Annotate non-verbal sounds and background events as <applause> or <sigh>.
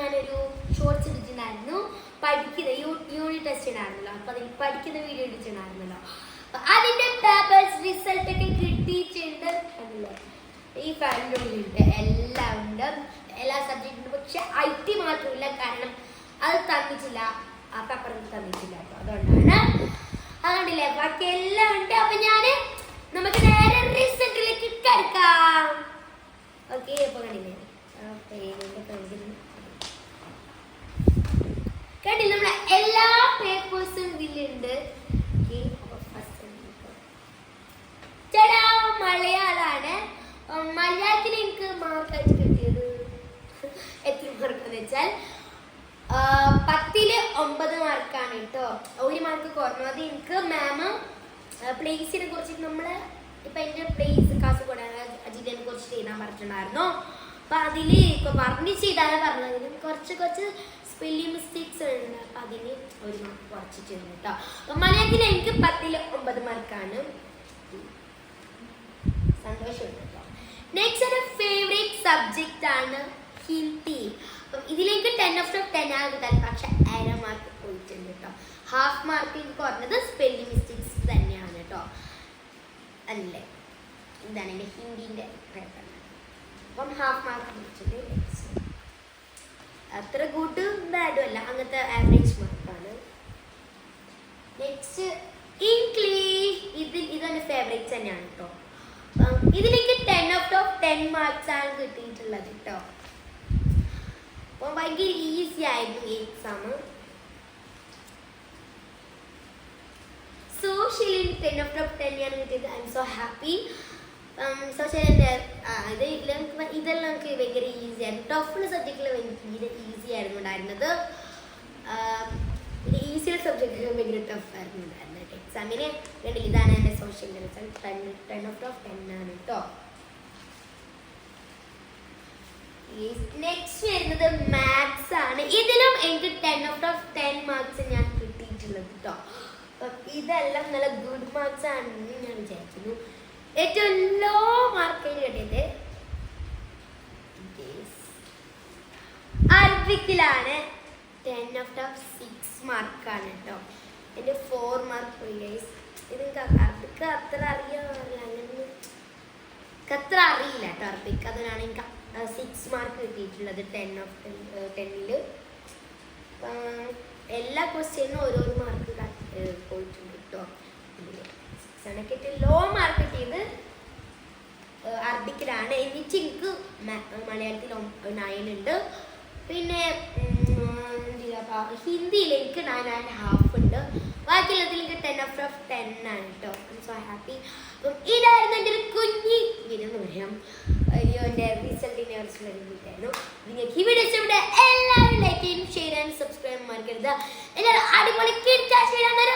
ഞാനൊരു ഷോർട്സ് ഇടിച്ചിട്ടുണ്ടായിരുന്നു പഠിക്കുന്ന unit test ഉണ്ടായിരുന്നല്ലോ അപ്പോൾ അതിൽ പഠിക്കുന്ന വീഡിയോ ഇടിച്ചിട്ടുണ്ടായിരുന്നല്ലോ അതിന്റെ പേപ്പേഴ്സ് റിസൾട്ട് ഒക്കെ കിട്ടിയിട്ടുണ്ട്. അതല്ലേ ഈ ഫാമിന്റെ ഉള്ളിലുണ്ട് എല്ലാം ഉണ്ട്. എല്ലാ സബ്ജക്റ്റും പക്ഷെ ഐ ടി മാത്രമില്ല. കാരണം അത് തന്നിട്ടില്ല. ആ പേപ്പർ തന്നിട്ടില്ല. അപ്പോൾ അതുകൊണ്ടാണ്. അതുകൊണ്ടില്ലേ ബാക്കി എല്ലാം ഉണ്ട്. അപ്പൊ ഞാൻ first നമുക്ക് മലയാളാണ്. മലയാളത്തിൽ എനിക്ക് മാർക്കായിട്ട് കിട്ടിയത് <laughs> എത്ര മാർക്ക് എന്ന് വെച്ചാൽ പത്തിൽ ഒമ്പത് മാർക്കാണ് കേട്ടോ. ഒരു മാർക്ക് കുറഞ്ഞു. അത് എനിക്ക് മാം പ്ലേസിനെ കുറിച്ച് നമ്മൾ ഇപ്പൊ എന്റെ പ്ലേസ് കാസർഗോഡാണ് അജിതനെ കുറിച്ച് എഴുതാൻ പറഞ്ഞിട്ടുണ്ടായിരുന്നു. അപ്പൊ അതിൽ ഇപ്പൊ വർണിച്ച് എഴുതാനാ പറഞ്ഞത്. കുറച്ച് കുറച്ച് സ്പെല്ലിംഗ് മിസ്റ്റേക്സ് ഉണ്ട്. അപ്പം അതിന് ഒരു മാർക്ക് കുറച്ചിട്ടുണ്ട് കേട്ടോ അപ്പൊ മലയാളത്തിൽ എനിക്ക് പത്തിൽ ഒമ്പത് മാർക്കാണ് സന്തോഷമുണ്ട് കേട്ടോ നെക്സ്റ്റ് എന്റെ ഫേവറേറ്റ് സബ്ജക്റ്റ് ആണ് ഹിന്ദി. അപ്പം ഇതിലേക്ക് ടെൻ ഓഫ് ടെൻ ആകുന്നത് പക്ഷെ അര മാർക്ക് പോയിട്ടുണ്ട് കേട്ടോ ഹാഫ് മാർക്ക് എനിക്ക് കുറഞ്ഞത് സ്പെല്ലിംഗ് മിസ്റ്റേക്സ് തന്നെയാണ് കേട്ടോ അല്ലേ? ഇതാണ് എന്റെ ഹിന്ദീന്റെ അപ്പം ഹാഫ് മാർക്ക് അത്ര ഗുഡും ബാഡും അല്ല അങ്ങനത്തെ ആവറേജ് മാർക്കാണ് നെക്സ്റ്റ് ഇംഗ്ലീഷ് ഇതിൽ ഇതെന്റെ ഫേവറേറ്റ് തന്നെയാണ് കേട്ടോ ഇതിലേക്ക് ten out of ten marks ആണ് കിട്ടിയിട്ടുള്ളത് കേട്ടോ അപ്പോൾ ഭയങ്കര ഈസി ആയിരുന്നു ഈ എക്സാം സോഷ്യലിൽ ടെൻ ഔട്ട് ഓഫ് ടെൻ ആണ് കിട്ടിയത്. ഐ എം സോ ഹാപ്പി സോഷ്യലിന്റെ ഇത് ഇതെല്ലാം നമുക്ക് ഭയങ്കര ഈസി ആയിരുന്നു. ടഫുള്ള സബ്ജക്റ്റിൽ ഭയങ്കര ഈസി ആയിരുന്നു ഉണ്ടായിരുന്നത്. ഈസിയുള്ള സബ്ജക്റ്റിലും ഭയങ്കര ടഫ് ആയിരുന്നു ഉണ്ടായിരുന്നത് എക്സാമിന് രണ്ട് ഇതാണ് എന്റെ social result ten out of ten ആണ് കേട്ടോ നെക്സ്റ്റ് വരുന്നത് മാത്സ് ആണ്. ഇതിലും എനിക്ക് ten out of ten marks ഞാൻ കിട്ടിയിട്ടുള്ളത് കേട്ടോ ഇതെല്ലാം നല്ല ഗുഡ് മാർക്സ് ആണെന്ന് ഞാൻ വിചാരിക്കുന്നു. ഏറ്റവും ലോ മാർക്കേജ് കിട്ടിയത് അറബിക്കിലാണ് ടെൻ ഔട്ട് ഓഫ് സിക്സ് മാർക്കാണ് കേട്ടോ എന്റെ ഫോർ മാർക്ക് പോയി ഇത് അറബിക്ക് അത്ര അറിയാറില്ല. എനിക്ക് അത്ര അറിയില്ല കേട്ടോ അറബിക്ക്. അതിനാണ് എനിക്ക് സിക്സ് മാർക്ക് കിട്ടിയിട്ടുള്ളത് ടെൻ ഓഫ് ടെൻ ടെന്നിൽ എല്ലാ ക്വസ്റ്റ്യനും ഓരോരോ മാർക്ക് പോയിട്ടുണ്ട് കേട്ടോ സിക്സ് ആണ് കിട്ടിയ ലോ മാർക്ക് കിട്ടിയത് അറബിക്കിലാണ്. എന്നിട്ട് എനിക്ക് മലയാളത്തിൽ നയൻ പിന്നെ ഹിന്ദിയിലേക്ക് നയൻ ആൻഡ് ഹാഫ് ഉണ്ട്. ബാക്കി എനിക്ക് ടെൻ ഓഫ് ഓഫ് ടെൻ ആണ് കേട്ടോ സോ ഹാപ്പി അപ്പം ഇതായിരുന്നു എന്റെ ഒരു കുഞ്ഞി വിനെന്ന് പറയാം. അയ്യോ എന്റെ റിസൾട്ടിനെ കുറിച്ചുള്ള വീഡിയോ നിങ്ങൾക്ക് ഈ വീഡിയോ ഇവിടെ എല്ലാവരും ലൈക്ക് ചെയ്യും ഷെയർ ആൻഡ് സബ്സ്ക്രൈബ് മറക്കരുത്. എല്ലാവരും അടിപൊളി കിട്ടാ ചെയ്യാൻ ബൈ